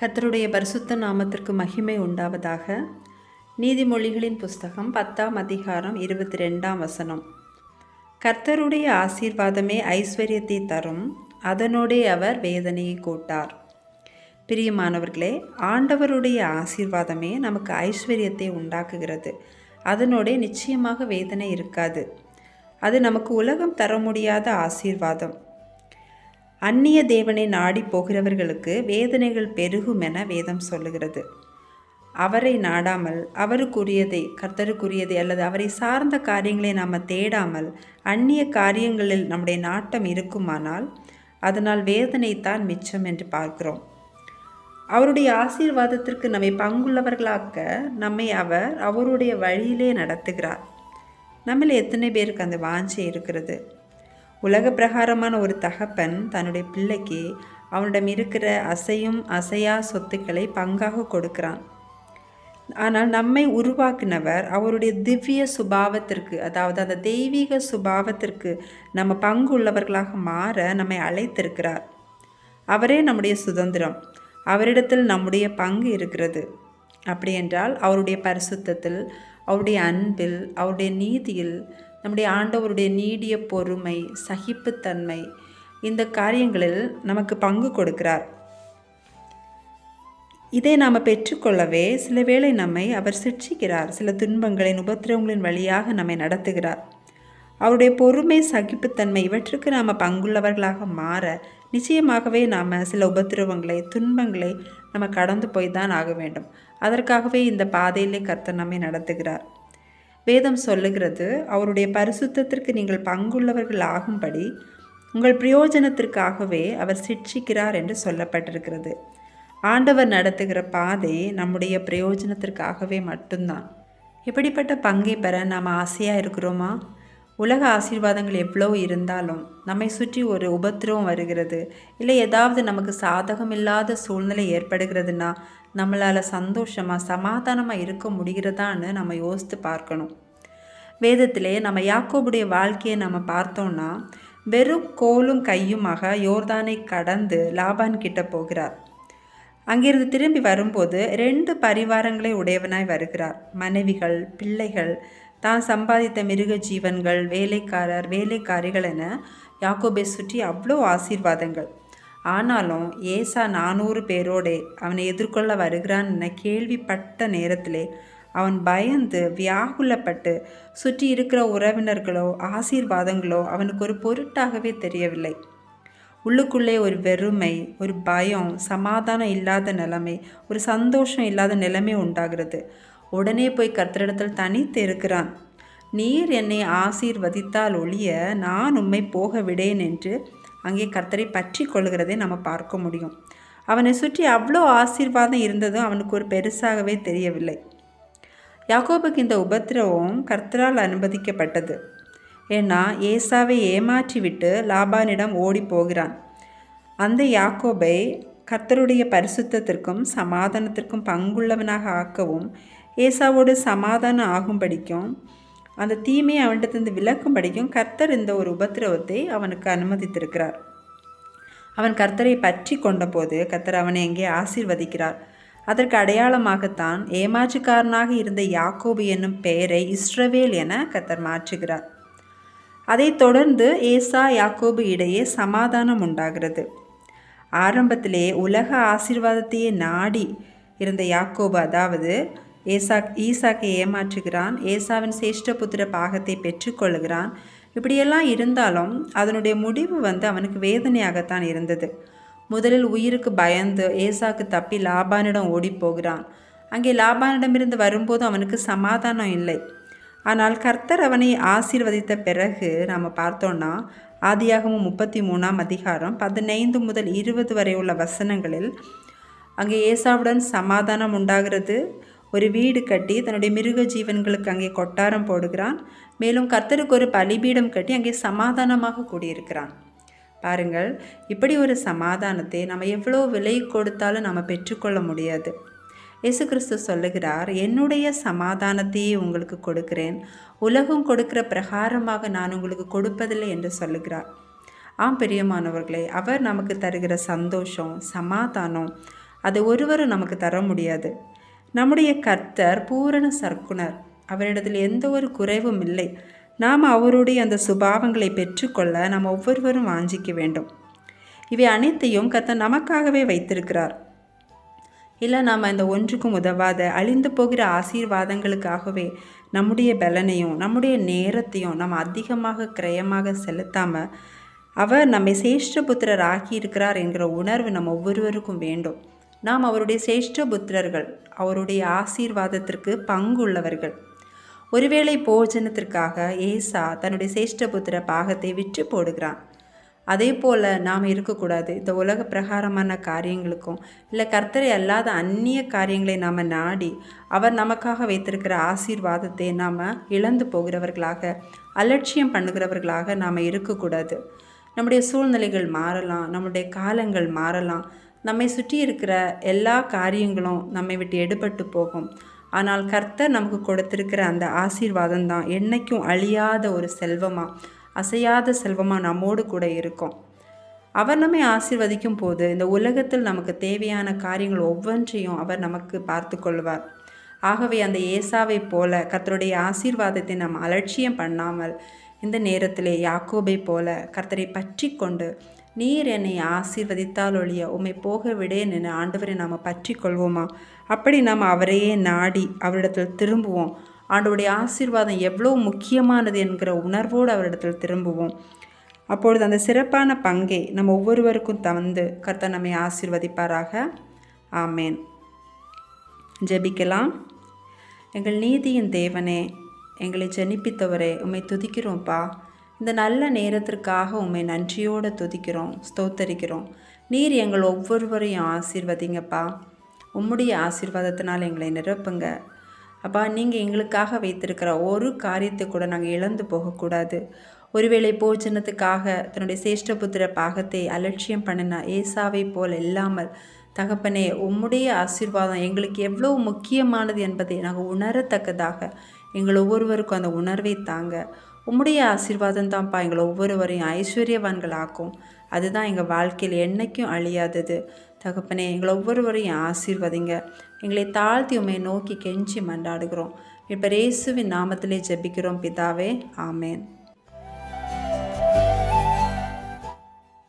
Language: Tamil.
கர்த்தருடைய பரிசுத்த நாமத்திற்கு மகிமை உண்டாவதாக. நீதிமொழிகளின் புஸ்தகம் பத்தாம் அதிகாரம் இருபத்தி ரெண்டாம் வசனம். கர்த்தருடைய ஆசீர்வாதமே ஐஸ்வர்யத்தை தரும். அதனோடே அவர் வேதனையை கூட்டார். பிரியமானவர்களே ஆண்டவருடைய ஆசீர்வாதமே நமக்கு ஐஸ்வர்யத்தை உண்டாக்குகிறது. அதனோடே நிச்சயமாக வேதனை இருக்காது. அது நமக்கு உலகம் தர முடியாத ஆசீர்வாதம். அந்நிய தேவனை நாடி போகிறவர்களுக்கு வேதனைகள் பெருகும் என வேதம் சொல்லுகிறது. அவரை நாடாமல் அவருக்குரியதை கர்த்தருக்குரியதை அல்லது அவரை சார்ந்த காரியங்களை நாம் தேடாமல் அந்நிய காரியங்களில் நம்முடைய நாட்டம் இருக்குமானால் அதனால் வேதனைத்தான் மிச்சம் என்று பார்க்கிறோம். அவருடைய ஆசீர்வாதத்திற்கு நம்மை பங்குள்ளவர்களாக்க நம்மை அவர் அவருடைய வழியிலே நடத்துகிறார். நம்மில் எத்தனை பேருக்கு அந்த வாஞ்சை இருக்கிறது? உலக பிரகாரமான ஒரு தகப்பன் தன்னுடைய பிள்ளைக்கு அவனிடம் இருக்கிற அசையும் அசையா சொத்துக்களை பங்காக கொடுக்கிறான். ஆனால் நம்மை உருவாக்கினவர் அவருடைய திவ்ய சுபாவத்திற்கு அதாவது அந்த தெய்வீக சுபாவத்திற்கு நம்ம பங்கு உள்ளவர்களாக மாற நம்மை அழைத்திருக்கிறார். அவரே நம்முடைய சுதந்திரம். அவரிடத்தில் நம்முடைய பங்கு இருக்கிறது. அப்படி என்றால் அவருடைய பரிசுத்தத்தில் அவருடைய அன்பில் அவருடைய நீதியில் நம்முடைய ஆண்டவருடைய நீடிய பொறுமை சகிப்புத்தன்மை இந்த காரியங்களில் நமக்கு பங்கு கொடுக்கிறார். இதை நாம் பெற்றுக்கொள்ளவே சில வேளை நம்மை அவர் சிட்சிக்கிறார் சில துன்பங்களின் உபத்திரவங்களின் வழியாக நம்மை நடத்துகிறார். அவருடைய பொறுமை சகிப்புத்தன்மை இவற்றுக்கு நாம் பங்குள்ளவர்களாக மாற நிச்சயமாகவே நாம் சில உபத்திரவங்களை துன்பங்களை நம்ம கடந்து போய் தான் ஆக வேண்டும். அதற்காகவே இந்த பாதையிலே கர்த்தர் நம்மை நடத்துகிறார். வேதம் சொல்லுகிறது அவருடைய பரிசுத்தத்திற்கு நீங்கள் பங்குள்ளவர்கள் ஆகும்படி உங்கள் பிரயோஜனத்திற்காகவே அவர் சிட்சிக்கிறார் என்று சொல்லப்பட்டிருக்கிறது. ஆண்டவர் நடத்துகிற பாதை நம்முடைய பிரயோஜனத்திற்காகவே மட்டும்தான். இப்படிப்பட்ட பங்கை பெற நாம் ஆசையாக இருக்கிறோமா? உலக ஆசீர்வாதங்கள் எவ்வளோ இருந்தாலும் நம்மை சுற்றி ஒரு உபத்திரவம் வருகிறது. இல்லை ஏதாவது நமக்கு சாதகம் இல்லாத சூழ்நிலை ஏற்படுகிறதுனா நம்மளால் சந்தோஷமாக சமாதானமாக இருக்க முடிகிறதான்னு நம்ம யோசித்து பார்க்கணும். வேதத்திலே நம்ம யாக்கோபுடைய வாழ்க்கையை நம்ம பார்த்தோம்னா வெறும் கோலும் கையுமாக யோர்தானை கடந்து லாபான் கிட்ட போகிறார். அங்கிருந்து திரும்பி வரும்போது ரெண்டு பரிவாரங்களை உடையவனாய் வருகிறார். மனைவிகள் பிள்ளைகள் தான் சம்பாதித்த மிருக ஜீவன்கள் வேலைக்காரர் வேலைக்காரிகள் என யாக்கோபை சுற்றி அவ்வளோ ஆசீர்வாதங்கள். ஆனாலும் ஏசா நானூறு பேரோடே அவனை எதிர்கொள்ள வருகிறான் என கேள்விப்பட்ட நேரத்திலே அவன் பயந்து வியாகுலப்பட்டு சுற்றி இருக்கிற உறவினர்களோ ஆசீர்வாதங்களோ அவனுக்கு ஒரு பொருட்டாகவே தெரியவில்லை. உள்ளுக்குள்ளே ஒரு வெறுமை ஒரு பயம் சமாதானம் இல்லாத நிலைமை ஒரு சந்தோஷம் இல்லாத நிலைமை உண்டாகிறது. உடனே போய் கர்த்தரிடத்தில் தனித்து இருக்கிறான். நீர் என்னை ஆசீர்வதித்தால் ஒழிய நான் உம்மை போக விடேன் என்று அங்கே கர்த்தரை பற்றி கொள்கிறதை நம்ம பார்க்க முடியும். அவனை சுற்றி அவ்வளோ ஆசீர்வாதம் இருந்ததும் அவனுக்கு ஒரு பெருசாகவே தெரியவில்லை. யாக்கோபுக்கு இந்த உபத்திரவம் கர்த்தரால் அனுமதிக்கப்பட்டது. ஏன்னா ஏசாவை ஏமாற்றிவிட்டு லாபானிடம் ஓடி போகிறான். அந்த யாக்கோபை கர்த்தருடைய பரிசுத்தத்திற்கும் சமாதானத்திற்கும் பங்குள்ளவனாக ஆக்கவும் ஏசாவோடு சமாதானம் ஆகும்படிக்கும் அந்த தீமையை அவன்கிட்ட விலக்கும்படிக்கும் கர்த்தர் இந்த ஒரு உபத்திரவத்தை அவனுக்கு அனுமதித்திருக்கிறார். அவன் கர்த்தரை பற்றி கொண்டபோது கர்த்தர் அவனை எங்கே ஆசீர்வதிக்கிறார். அதற்கு அடையாளமாகத்தான் ஏமாற்றுக்காரனாக இருந்த யாக்கோபு என்னும் பெயரை இஸ்ரவேல் என கர்த்தர் மாற்றுகிறார். அதைத் தொடர்ந்து ஏசா யாக்கோபு இடையே சமாதானம் உண்டாகிறது. ஆரம்பத்திலே உலக ஆசீர்வாதத்தையே நாடி இருந்த யாக்கோபு அதாவது ஏசா ஈசாக்கை ஏமாற்றுகிறான். ஏசாவின் சேஷ்டபுத்திர பாகத்தை பெற்றுக்கொள்கிறான் இப்படியெல்லாம் இருந்தாலும் அதனுடைய முடிவு வந்து அவனுக்கு வேதனையாகத்தான் இருந்தது. முதலில் உயிருக்கு பயந்து ஏசாக்கு தப்பி லாபானிடம் ஓடி போகிறான் அங்கே லாபானிடமிருந்து வரும்போது அவனுக்கு சமாதானம் இல்லை. ஆனால் கர்த்தர் அவனை ஆசீர்வதித்த பிறகு நாம் பார்த்தோன்னா ஆதியாகமும் முப்பத்தி மூணாம் அதிகாரம் பதினைந்து முதல் இருபது வரை உள்ள வசனங்களில் அங்கே ஏசாவுடன் சமாதானம் உண்டாகிறது. ஒரு வீடு கட்டி தன்னுடைய மிருக ஜீவன்களுக்கு அங்கே கொட்டாரம் போடுகிறான். மேலும் கர்த்தருக்கு ஒரு பலிபீடம் கட்டி அங்கே சமாதானமாக கூடியிருக்கிறான். பாருங்கள் இப்படி ஒரு சமாதானத்தை நம்ம எவ்வளோ விலை கொடுத்தாலும் நம்ம பெற்றுக்கொள்ள முடியாது. இயேசு கிறிஸ்து சொல்லுகிறார் என்னுடைய சமாதானத்தையே உங்களுக்கு கொடுக்கிறேன். உலகம் கொடுக்கிற பிரகாரமாக நான் உங்களுக்கு கொடுப்பதில்லை என்று சொல்லுகிறார். ஆம் பெரியமானவர்களே அவர் நமக்கு தருகிற சந்தோஷம் சமாதானம் அதை ஒருவரும் நமக்கு தர முடியாது. நம்முடைய கர்த்தர் பூரண சர்க்குணர் அவரிடத்தில் எந்த ஒரு குறைவும் இல்லை. நாம் அவருடைய அந்த சுபாவங்களை பெற்றுக்கொள்ள நாம் ஒவ்வொருவரும் வாஞ்சிக்க வேண்டும். இவை அனைத்தையும் கர்த்தர் நமக்காகவே வைத்திருக்கிறார். இல்லை நாம் இந்த ஒன்றுக்கும் உதவாத அழிந்து போகிற ஆசீர்வாதங்களுக்காகவே நம்முடைய பலனையும் நம்முடைய நேரத்தையும் நம்ம அதிகமாக கிரயமாக செலுத்தாமல் அவர் நம்மை சேஷ்டபுத்திரர் ஆக்கியிருக்கிறார் என்கிற உணர்வு நம்ம ஒவ்வொருவருக்கும் வேண்டும். நாம் அவருடைய சேஷ்ட புத்திரர்கள் அவருடைய ஆசீர்வாதத்திற்கு பங்குள்ளவர்கள். ஒருவேளை போஜனத்திற்காக ஏசா தன்னுடைய சேஷ்டபுத்திர பாகத்தை விற்று போடுகிறான். அதே போல் நாம் இருக்கக்கூடாது. இந்த உலக பிரகாரமான காரியங்களுக்கும் இல்லை கர்த்தரை அல்லாத அந்நிய காரியங்களை நாம் நாடி அவர் நமக்காக வைத்திருக்கிற ஆசீர்வாதத்தை நாம் இழந்து போகிறவர்களாக அலட்சியம் பண்ணுகிறவர்களாக நாம் இருக்கக்கூடாது. நம்முடைய சூழ்நிலைகள் மாறலாம் நம்முடைய காலங்கள் மாறலாம் நம்மை சுற்றி இருக்கிற எல்லா காரியங்களும் நம்மை விட்டு எடுபட்டு போகும். ஆனால் கர்த்தர் நமக்கு கொடுத்திருக்கிற அந்த ஆசீர்வாதம் தான் என்றைக்கும் அழியாத ஒரு செல்வமாக அசையாத செல்வமாக நம்மோடு கூட இருக்கும். அவர் நம்மை ஆசீர்வதிக்கும் போது இந்த உலகத்தில் நமக்கு தேவையான காரியங்கள் ஒவ்வொன்றையும் அவர் நமக்கு பார்த்து கொள்வார். ஆகவே அந்த ஏசாவை போல கர்த்தருடைய ஆசீர்வாதத்தை நாம் அலட்சியம் பண்ணாமல் இந்த நேரத்திலே யாக்கோபை போல கர்த்தரை பற்றி கொண்டு நீர் என்னை ஆசீர்வதித்தால் ஒழிய உம்மை போக விடேன் என ஆண்டவரை நாம் பற்றி கொள்வோமா அப்படி நாம் அவரையே நாடி அவரிடத்தில் திரும்புவோம். ஆண்டவருடைய ஆசீர்வாதம் எவ்வளோ முக்கியமானது என்கிற உணர்வோடு அவரிடத்தில் திரும்புவோம். அப்பொழுது அந்த சிறப்பான பங்கை நம்ம ஒவ்வொருவருக்கும் தந்து கர்த்தர் நம்மை ஆசீர்வதிப்பாராக. ஆமேன். ஜெபிக்கலாம். எங்கள் நீதியின் தேவனே எங்களை ஜனிப்பித்தவரே உம்மை துதிக்கிறோம்ப்பா இந்த நல்ல நேரத்திற்காக உண்மை நன்றியோடு துதிக்கிறோம் ஸ்தோத்தரிக்கிறோம். நீர் எங்கள் ஒவ்வொருவரையும் ஆசீர்வதிங்கப்பா. உம்முடைய ஆசீர்வாதத்தினால் எங்களை நிரப்புங்க. அப்பா நீங்கள் எங்களுக்காக வைத்திருக்கிற ஒரு காரியத்தை கூட நாங்கள் இழந்து போகக்கூடாது. ஒருவேளை போஜனத்துக்காக தன்னுடைய சேஷ்டபுத்திர பாகத்தை அலட்சியம் பண்ணின ஏசாவை போல் இல்லாமல் தகப்பனே உம்முடைய ஆசீர்வாதம் எங்களுக்கு எவ்வளோ முக்கியமானது என்பதை நாங்கள் உணரத்தக்கதாக எங்கள் ஒவ்வொருவருக்கும் அந்த உணர்வை தாங்க. உம்முடைய ஆசீர்வாதம் தான்ப்பா எங்களை ஒவ்வொருவரையும் ஐஸ்வர்யவான்கள் ஆக்கும் அதுதான் எங்கள் வாழ்க்கையில் என்றைக்கும் அழியாதது. தகப்பனே எங்களை ஒவ்வொருவரையும் ஆசீர்வதிங்க. எங்களை தாழ்த்தி உண்மை நோக்கி கெஞ்சி மண்டாடுகிறோம் இப்போ ரேசுவின் நாமத்திலே ஜெபிக்கிறோம் பிதாவே. ஆமேன்.